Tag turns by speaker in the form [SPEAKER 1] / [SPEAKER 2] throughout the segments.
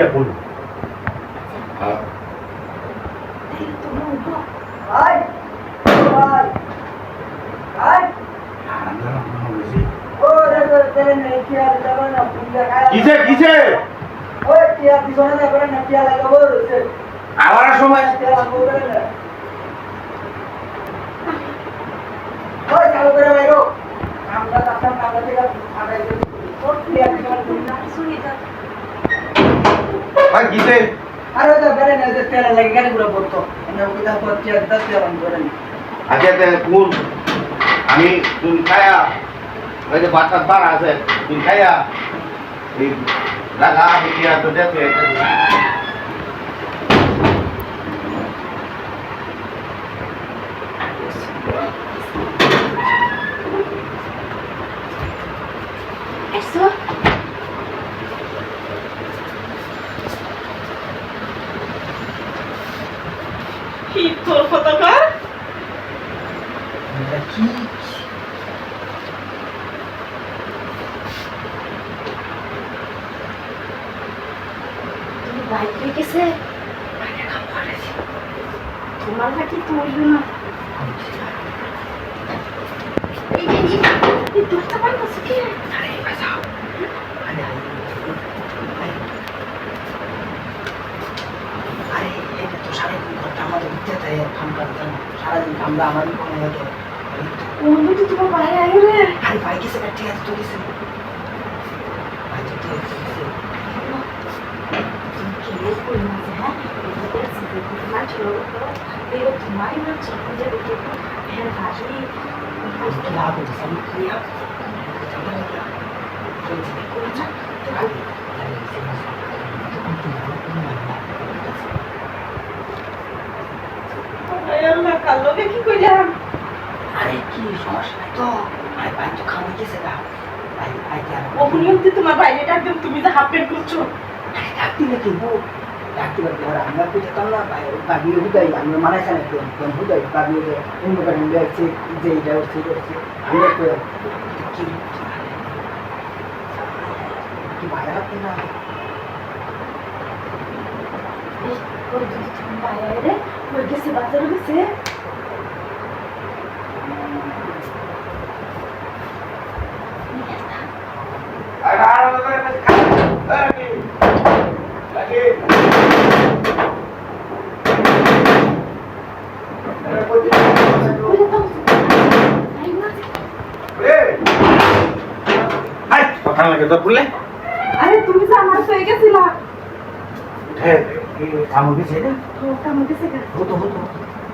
[SPEAKER 1] কে কোন
[SPEAKER 2] ভাই ভাই ভাই
[SPEAKER 1] আন্দার হয়েছে
[SPEAKER 2] ও দেখো তেরে নেই কি আর যাবে না পুজা খায়
[SPEAKER 1] কিসে কিসে আবার সময়
[SPEAKER 2] কি আর লাগাবো না ওই চালু করে বাইরো আমরা তাছাড়া আমরা থেকে আড়াই দিন ওর কি আর পিছনে করি না
[SPEAKER 1] ভাই কিসে
[SPEAKER 2] আরে ওটা বেরে না যে তেল লাগে গাড়ি পুরো পড়তো। এনে ওকে দা আর দা তেল বন্ধ করে নি
[SPEAKER 1] আচ্ছা তে কোন আমি তুমি খায়া ওই যে বাচ্চা বার আছে তুমি খায়া তো দেখে
[SPEAKER 3] কি তোর পতাকা
[SPEAKER 2] কি?
[SPEAKER 4] বাইক গেছে? তোমার হাতে তুলবে না এই যে এই এই দোষটা পাই না কি
[SPEAKER 2] আরে বাঁচাও আরে আরে এটা তো সাড়ে তিন ঘণ্টা আমাদের উঠতে তাই কাম করতাম সারাদিন কামলা আমারই কোনো হতো
[SPEAKER 4] কোন তো তোমার বাইরে আগে রে
[SPEAKER 2] আরে ভাই কিসে ঠিক আছে তো কিসে ভাই তো ঠিক আছে
[SPEAKER 4] তুমি কেলে কই না যে হ্যাঁ এটা করে সিধে তোমার ছিল এই তোমারই না চোখ যে দেখে হ্যাঁ ভাজি
[SPEAKER 2] কি লাভ হচ্ছে আমি কি লাভ
[SPEAKER 3] আল্লাহ কাল লোকে কি কইলাম
[SPEAKER 2] আরে কি সমস্যা? নাই তো। আরে ভাই তো খাওয়া গেছে গা। ভাই ভাই কি আর
[SPEAKER 3] ওখানে অব্দি তোমার বাইরে ডাকবেন? তুমি যে হাফ প্যান্ট করছ।
[SPEAKER 2] আরে ডাকতে নাকি বউ ডাকতে পারতে আর আমরা তো যেতাম না ভাই বাগিয়ে হুদাই আমরা মানাইছে না কেন হুদাই বাগিয়ে যে অন্য কারণ দেখছে যে এটা হচ্ছে এটা হচ্ছে। আমরা তো কি কি রাখতে না?
[SPEAKER 4] ওই যদি তুমি বাইরে ওই গেছে বাজারে গেছে।
[SPEAKER 1] আরে
[SPEAKER 4] তো
[SPEAKER 1] তো
[SPEAKER 3] তুমি যে আমার হয়ে গেছিলা
[SPEAKER 1] হ্যাঁ কামো গেছে না
[SPEAKER 4] আমার গেছে
[SPEAKER 2] হতো হতো।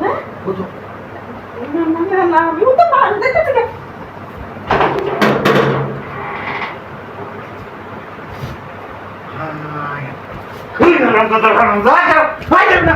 [SPEAKER 4] হ্যাঁ?
[SPEAKER 2] হতো।
[SPEAKER 3] না না না না আমি তো দেখতে থেকে
[SPEAKER 1] খুই না রাম তো রাম যা যাও ভাই যাও না